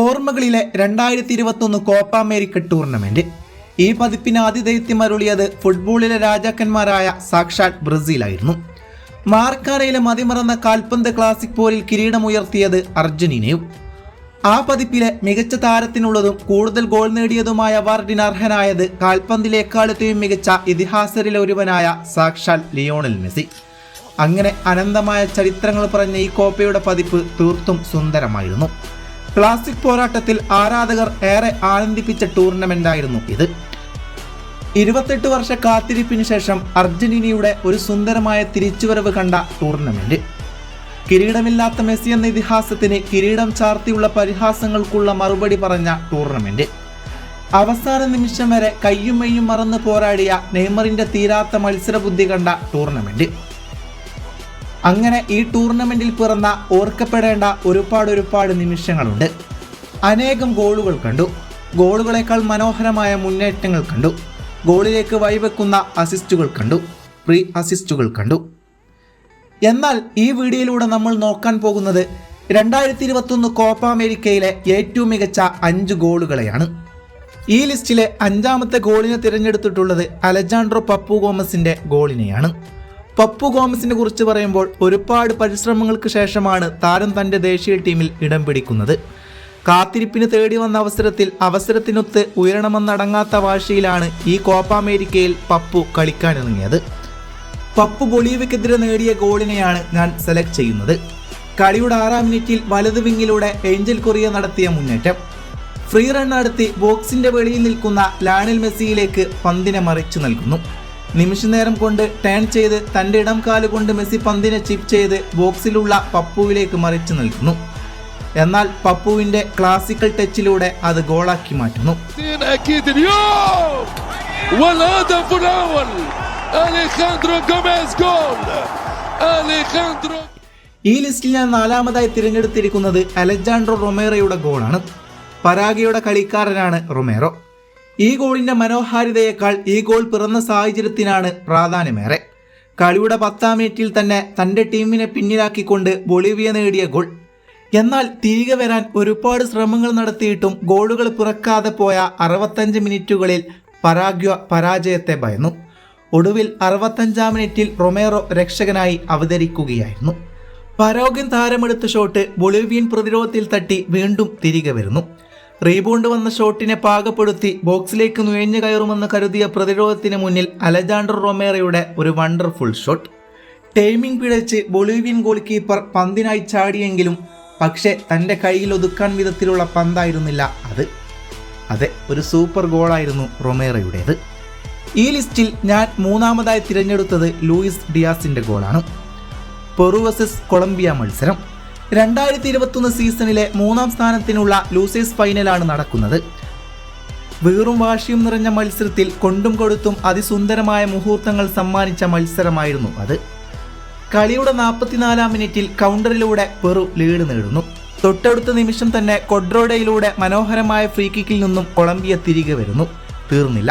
ഓർമ്മകളിലെ രണ്ടായിരത്തി ഇരുപത്തൊന്ന് Copa America tournament. ഈ പതിപ്പിന് ആതിഥേയത്വം അരുളിയത് ഫുട്ബോളിലെ രാജാക്കന്മാരായ സാക്ഷാൽ ബ്രസീലായിരുന്നു. മാർക്കാരയിലെ മതിമറന്ന കാൽപന്ത് ക്ലാസിക് പോരിൽ കിരീടമുയർത്തിയത് അർജന്റീനയും. ആ പതിപ്പിലെ മികച്ച താരത്തിനുള്ളതും കൂടുതൽ ഗോൾ നേടിയതുമായ അവാർഡിന് അർഹനായത് കാൽപന്തിലെ എക്കാലത്തെയും മികച്ച ഇതിഹാസരിലെ ഒരുവനായ സാക്ഷാൽ ലിയോണൽ മെസ്സി. അങ്ങനെ അനന്തമായ ചരിത്രങ്ങൾ പറഞ്ഞ ഈ കോപ്പയുടെ പതിപ്പ് തീർത്തും സുന്ദരമായിരുന്നു. ക്ലാസിക് പോരാട്ടത്തിൽ ആരാധകർ ഏറെ ആനന്ദിപ്പിച്ച ടൂർണമെന്റായിരുന്നു ഇത്. ഇരുപത്തെട്ട് വർഷ കാത്തിരിപ്പിന് ശേഷം അർജന്റീനയുടെ ഒരു സുന്ദരമായ തിരിച്ചുവരവ് കണ്ട ടൂർണമെന്റ്. കിരീടമില്ലാത്ത മെസ്സി എന്ന ഇതിഹാസത്തിന് കിരീടം ചാർത്തിയുള്ള പരിഹാസങ്ങൾക്കുള്ള മറുപടി പറഞ്ഞ ടൂർണമെന്റ്. അവസാന നിമിഷം വരെ കയ്യും മറന്ന് പോരാടിയ നെയ്മറിന്റെ തീരാത്ത മത്സരബുദ്ധി കണ്ട ടൂർണമെന്റ്. അങ്ങനെ ഈ ടൂർണമെന്റിൽ പിറന്ന ഓർക്കപ്പെടേണ്ട ഒരുപാട് ഒരുപാട് നിമിഷങ്ങളുണ്ട്. അനേകം ഗോളുകൾ കണ്ടു. ഗോളുകളേക്കാൾ മനോഹരമായ മുന്നേറ്റങ്ങൾ കണ്ടു. ഗോളിലേക്ക് വഴിവെക്കുന്ന അസിസ്റ്റുകൾ കണ്ടു. പ്രീ അസിസ്റ്റുകൾ കണ്ടു. എന്നാൽ ഈ വീഡിയോയിലൂടെ നമ്മൾ നോക്കാൻ പോകുന്നത് രണ്ടായിരത്തി ഇരുപത്തൊന്ന് കോപ്പ അമേരിക്കയിലെ ഏറ്റവും മികച്ച അഞ്ച് ഗോളുകളെയാണ്. ഈ ലിസ്റ്റിലെ അഞ്ചാമത്തെ ഗോളിനെ തിരഞ്ഞെടുത്തിട്ടുള്ളത് അലജാൻഡ്രോ പപ്പു ഗോമസിന്റെ ഗോളിനെയാണ്. പപ്പു ഗോമസിനെ കുറിച്ച് പറയുമ്പോൾ ഒരുപാട് പരിശ്രമങ്ങൾക്ക് ശേഷമാണ് താരം തന്റെ ദേശീയ ടീമിൽ ഇടം പിടിക്കുന്നത്. കാത്തിരിപ്പിന് തേടി വന്ന അവസരത്തിൽ അവസരത്തിനൊത്ത് ഉയരണമെന്നടങ്ങാത്ത വാശിയിലാണ് ഈ കോപ്പ അമേരിക്കയിൽ പപ്പു കളിക്കാനിറങ്ങിയത്. പപ്പു ബൊളീവയ്ക്കെതിരെ നേടിയ ഗോളിനെയാണ് ഞാൻ സെലക്ട് ചെയ്യുന്നത്. കളിയുടെ ആറാം മിനിറ്റിൽ വലത് വിങ്ങിലൂടെ ഏഞ്ചൽ കൊറിയ നടത്തിയ മുന്നേറ്റം. ഫ്രീ റൺ നടത്തി ബോക്സിന്റെ വെളിയിൽ നിൽക്കുന്ന ലാണിൽ മെസ്സിയിലേക്ക് പന്തിനെ മറിച്ചു നൽകുന്നു. നിമിഷനേരം കൊണ്ട് ടേൺ ചെയ്ത് തന്റെ ഇടം കാലുകൊണ്ട് മെസ്സി പന്തിനെ ചിപ്പ് ചെയ്ത് ബോക്സിലുള്ള പപ്പുവിലേക്ക് മറിച്ചു നിൽക്കുന്നു. എന്നാൽ പപ്പുവിന്റെ ക്ലാസിക്കൽ ടച്ചിലൂടെ അത് ഗോളാക്കി മാറ്റുന്നു. ഈ ലിസ്റ്റിൽ ഞാൻ നാലാമതായി തിരഞ്ഞെടുത്തിരിക്കുന്നത് അലജാൻഡ്രോ റൊമേറയുടെ ഗോളാണ് പരാഗയുടെ കളിക്കാരനാണ് റൊമേറോ. ഈ ഗോളിന്റെ മനോഹാരിതയേക്കാൾ ഈ ഗോൾ പിറന്ന സാഹചര്യത്തിനാണ് പ്രാധാന്യമേറെ. കളിയുടെ പത്താം മിനിറ്റിൽ തന്നെ തന്റെ ടീമിനെ പിന്നിലാക്കിക്കൊണ്ട് ബൊളീവിയ നേടിയ ഗോൾ. എന്നാൽ തിരികെ വരാൻ ഒരുപാട് ശ്രമങ്ങൾ നടത്തിയിട്ടും ഗോളുകൾ പിറക്കാതെ പോയ അറുപത്തഞ്ച് മിനിറ്റുകളിൽ പരാഗ്വ പരാജയത്തെ ഭയന്നു. ഒടുവിൽ അറുപത്തഞ്ചാം മിനിറ്റിൽ റൊമേറോ രക്ഷകനായി അവതരിക്കുകയായിരുന്നു. പരോഗ്യൻ താരമെടുത്ത ഷോട്ട് ബൊളീവിയൻ പ്രതിരോധത്തിൽ തട്ടി വീണ്ടും തിരികെ വരുന്നു. റീബൗണ്ട് വന്ന ഷോട്ടിനെ പാകപ്പെടുത്തി ബോക്സിലേക്ക് നുഴഞ്ഞു കയറുമെന്ന് കരുതിയ പ്രതിരോധത്തിന് മുന്നിൽ അലജാണ്ടർ റൊമേറയുടെ ഒരു വണ്ടർഫുൾ ഷോട്ട്. ടൈമിംഗ് പിഴച്ച് ബൊളീവിയൻ ഗോൾ കീപ്പർ പന്തിനായി ചാടിയെങ്കിലും പക്ഷേ തന്റെ കയ്യിൽ ഒതുക്കാൻ വിധത്തിലുള്ള പന്തായിരുന്നില്ല അത്. അതെ ഒരു സൂപ്പർ ഗോളായിരുന്നു റൊമേറയുടേത്. ഈ ലിസ്റ്റിൽ ഞാൻ മൂന്നാമതായി തിരഞ്ഞെടുത്തത് ലൂയിസ് ഡിയാസിന്റെ ഗോളാണ്. പെറു വേഴ്സസ് കൊളംബിയ മത്സരം. രണ്ടായിരത്തി ഇരുപത്തൊന്ന് സീസണിലെ മൂന്നാം സ്ഥാനത്തിനുള്ള ലൂസേഴ്സ് ഫൈനലാണ് നടക്കുന്നത്. വീറും വാശിയും നിറഞ്ഞ മത്സരത്തിൽ കൊണ്ടും കൊടുത്തും അതിസുന്ദരമായ മുഹൂർത്തങ്ങൾ സമ്മാനിച്ച മത്സരമായിരുന്നു അത്. കളിയുടെ നാൽപ്പത്തിനാലാം മിനിറ്റിൽ കൗണ്ടറിലൂടെ പെറു ലീഡ് നേടുന്നു. തൊട്ടടുത്ത നിമിഷം തന്നെ കൊഡ്രോഡയിലൂടെ മനോഹരമായ ഫ്രീ കിക്കിൽ നിന്നും കൊളംബിയ തിരികെ വരുന്നു. തീർന്നില്ല.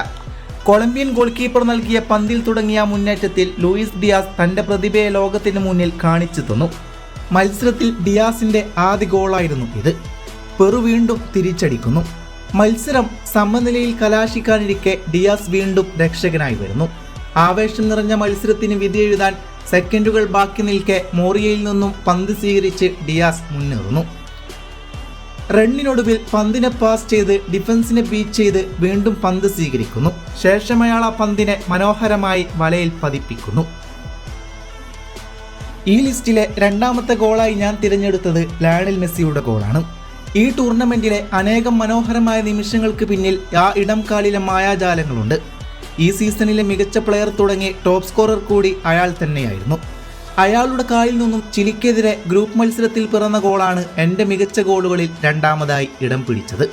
കൊളംബിയൻ ഗോൾ കീപ്പർ നൽകിയ പന്തിൽ തുടങ്ങിയ മുന്നേറ്റത്തിൽ ലൂയിസ് ഡിയാസ് തന്റെ പ്രതിഭയെ ലോകത്തിന് മുന്നിൽ കാണിച്ചു തന്നു. മത്സരത്തിൽ ഡിയാസിന്റെ ആദ്യ ഗോളായിരുന്നു ഇത്. പെറു വീണ്ടും തിരിച്ചടിക്കുന്നു. മത്സരം സമനിലയിൽ കലാശിക്കാനിരിക്കെ ഡിയാസ് വീണ്ടും രക്ഷകനായി വരുന്നു. ആവേശം നിറഞ്ഞ മത്സരത്തിന് വിധി എഴുതാൻ സെക്കൻഡുകൾ ബാക്കി നിൽക്കെ മോറിയയിൽ നിന്നും പന്ത് സ്വീകരിച്ച് ഡിയാസ് മുന്നേറുന്നു. റണ്ണിനൊടുവിൽ പന്തിനെ പാസ് ചെയ്ത് ഡിഫൻസിനെ ബീറ്റ് ചെയ്ത് വീണ്ടും പന്ത് സ്വീകരിക്കുന്നു. ശേഷം അയാൾ ആ പന്തിനെ മനോഹരമായി വലയിൽ പതിപ്പിക്കുന്നു. ഈ ലിസ്റ്റിലെ രണ്ടാമത്തെ ഗോളായി ഞാൻ തിരഞ്ഞെടുത്തത് ലയണൽ മെസ്സിയുടെ ഗോളാണ്. ഈ ടൂർണമെന്റിലെ അനേകം മനോഹരമായ നിമിഷങ്ങൾക്ക് പിന്നിൽ ആ ഇടം കാലിലെ മായാജാലങ്ങളുണ്ട്. ഈ സീസണിലെ മികച്ച പ്ലെയർ തുടങ്ങി ടോപ്പ് സ്കോറർ കൂടി അയാൾ തന്നെയായിരുന്നു. അയാളുടെ കാലിൽ നിന്നും ചിലിക്കെതിരെ ഗ്രൂപ്പ് മത്സരത്തിൽ പിറന്ന ഗോളാണ് എന്റെ മികച്ച ഗോളുകളിൽ രണ്ടാമതായി ഇടം പിടിച്ചത്.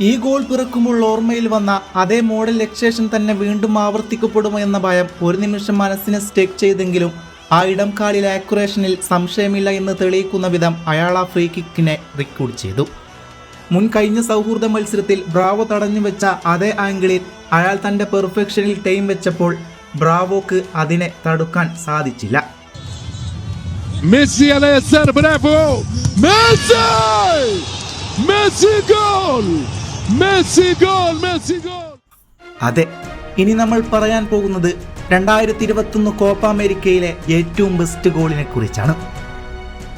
ഈ ഗോൾ പിറക്കുമ്പോൾ ഓർമ്മയിൽ വന്ന അതേ മോഡൽ ലക്ഷേഷൻ തന്നെ വീണ്ടും ആവർത്തിക്കപ്പെടുമോ എന്ന ഭയം ഒരു നിമിഷം മനസ്സിനെ സ്റ്റേക്ക് ചെയ്തെങ്കിലും ആ ഇടം കാലിലെ ആക്യുറേഷനിൽ സംശയമില്ല എന്ന് തെളിയിക്കുന്ന വിധം അയാൾ ആ ഫ്രീ കിക്കിനെ റിക്കോർഡ് ചെയ്തു. മുൻ കഴിഞ്ഞ സൗഹൃദ മത്സരത്തിൽ ബ്രാവോ തടഞ്ഞു വെച്ച അതേ ആംഗിളിൽ അയാൾ തന്റെ പെർഫെക്ഷനിൽ ടൈം വെച്ചപ്പോൾ ബ്രാവോക്ക് അതിനെ തടുക്കാൻ സാധിച്ചില്ല. Messi Bravo Messi! Messi goal Messi goal Messi goal അതെ ഇനി നമ്മൾ പറയാൻ പോകുന്നത് രണ്ടായിരത്തി ഇരുപത്തൊന്ന് കോപ്പ അമേരിക്കയിലെ ഏറ്റവും ബെസ്റ്റ് ഗോളിനെ കുറിച്ചാണ്.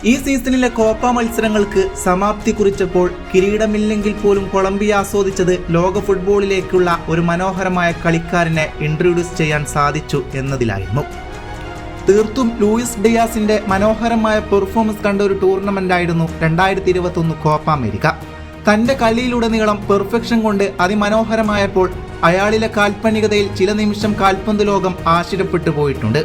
ഈ സീസണിലെ കോപ്പ മത്സരങ്ങൾക്ക് സമാപ്തി കുറിച്ചപ്പോൾ കിരീടമില്ലെങ്കിൽ പോലും കൊളംബിയ ആസ്വദിച്ചത് ലോക ഫുട്ബോളിലേക്കുള്ള ഒരു മനോഹരമായ കളിക്കാരനെ ഇൻട്രൊഡ്യൂസ് ചെയ്യാൻ സാധിച്ചു എന്നതിലായിരുന്നു. തീർത്തും ലൂയിസ് ഡിയാസിന്റെ മനോഹരമായ പെർഫോമൻസ് കണ്ട ഒരു ടൂർണമെന്റ് ആയിരുന്നു രണ്ടായിരത്തി ഇരുപത്തൊന്ന് കോപ്പ അമേരിക്ക. തന്റെ കളിയിലുടനീളം പെർഫെക്ഷൻ കൊണ്ട് അതിമനോഹരമായപ്പോൾ അയാളിലെ കാൽപ്പനികതയിൽ ചില നിമിഷം കാൽപന്ത് ലോകം ആശ്ചര്യപ്പെട്ടു പോയിട്ടുണ്ട്.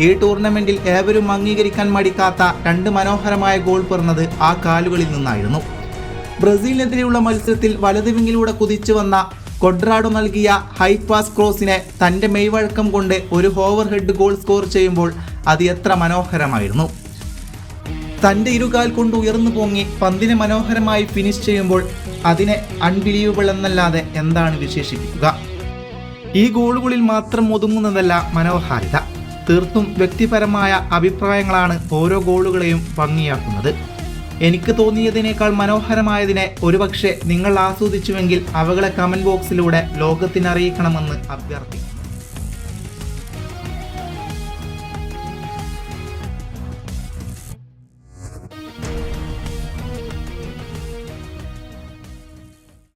ഈ ടൂർണമെന്റിൽ ഏവരും അംഗീകരിക്കാൻ മടിക്കാത്ത രണ്ട് മനോഹരമായ ഗോൾ പിറന്നത് ആ കാലുകളിൽ നിന്നായിരുന്നു. ബ്രസീലിനെതിരെയുള്ള മത്സരത്തിൽ വലത് വിങ്ങിലൂടെ കുതിച്ചു വന്ന കൊഡ്രാഡോ നൽകിയ ഹൈ പാസ് ക്രോസിനെ തന്റെ മെയ്വഴക്കം കൊണ്ട് ഒരു ഓവർ ഹെഡ് ഗോൾ സ്കോർ ചെയ്യുമ്പോൾ അത് എത്ര മനോഹരമായിരുന്നു. തന്റെ ഇരുകാൽ കൊണ്ട് ഉയർന്നു പൊങ്ങി പന്തിനെ മനോഹരമായി ഫിനിഷ് ചെയ്യുമ്പോൾ അതിനെ അൺബിലീവബിൾ എന്നല്ലാതെ എന്താണ് വിശേഷിപ്പിക്കുക? ഈ ഗോളുകളിൽ മാത്രം ഒതുങ്ങുന്നതല്ല മനോഹാരിത. തീർത്തും വ്യക്തിപരമായ അഭിപ്രായങ്ങളാണ് ഓരോ ഗോളുകളെയും ഭംഗിയാക്കുന്നത്. എനിക്ക് തോന്നിയതിനേക്കാൾ മനോഹരമായതിനെ ഒരുപക്ഷെ നിങ്ങൾ ആസ്വദിച്ചുവെങ്കിൽ അവകളെ കമന്റ് ബോക്സിലൂടെ ലോകത്തിനറിയിക്കണമെന്ന് അഭ്യർത്ഥിക്കുന്നു.